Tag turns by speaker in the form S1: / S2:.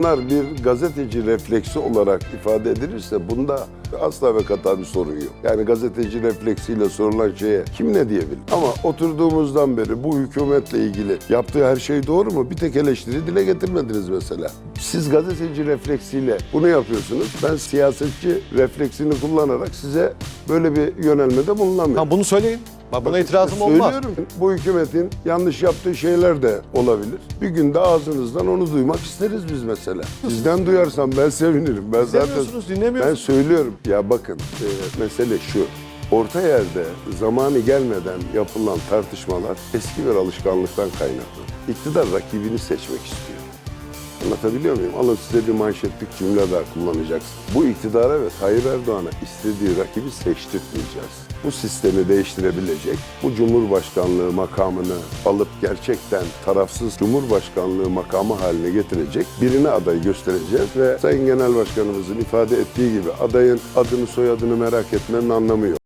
S1: Bunlar bir gazeteci refleksi olarak ifade edilirse bunda asla ve kata bir sorun yok. Yani gazeteci refleksiyle sorulan şeye kim ne diyebilir? Ama oturduğumuzdan beri bu hükümetle ilgili yaptığı her şey doğru mu? Bir tek eleştiri dile getirmediniz mesela. Siz gazeteci refleksiyle bunu yapıyorsunuz. Ben siyasetçi refleksini kullanarak size böyle bir yönelmede bulunamıyorum.
S2: Ha, bunu söyleyin. Bak, buna
S1: Bakın,
S2: itirazım olmaz.
S1: Söylüyorum. Bu hükümetin yanlış yaptığı şeyler de olabilir. Bir gün de ağzınızdan onu duymak isteriz biz mesela. Sizden duyarsam ben sevinirim. Ben zaten
S2: Dinlemiyorsunuz,
S1: ben söylüyorum. Ya bakın e, mesele şu. Orta yerde zamanı gelmeden yapılan tartışmalar eski bir alışkanlıktan kaynaklı. İktidar rakibini seçmek istiyor. Anlatabiliyor muyum? Alın size bir manşetlik cümle daha kullanacaksın. Bu iktidara ve Tayyip Erdoğan'a istediği rakibi seçtirtmeyeceğiz. Bu sistemi değiştirebilecek, bu Cumhurbaşkanlığı makamını alıp gerçekten tarafsız Cumhurbaşkanlığı makamı haline getirecek birine aday göstereceğiz ve Sayın Genel Başkanımızın ifade ettiği gibi adayın adını soyadını merak etmenin anlamı yok.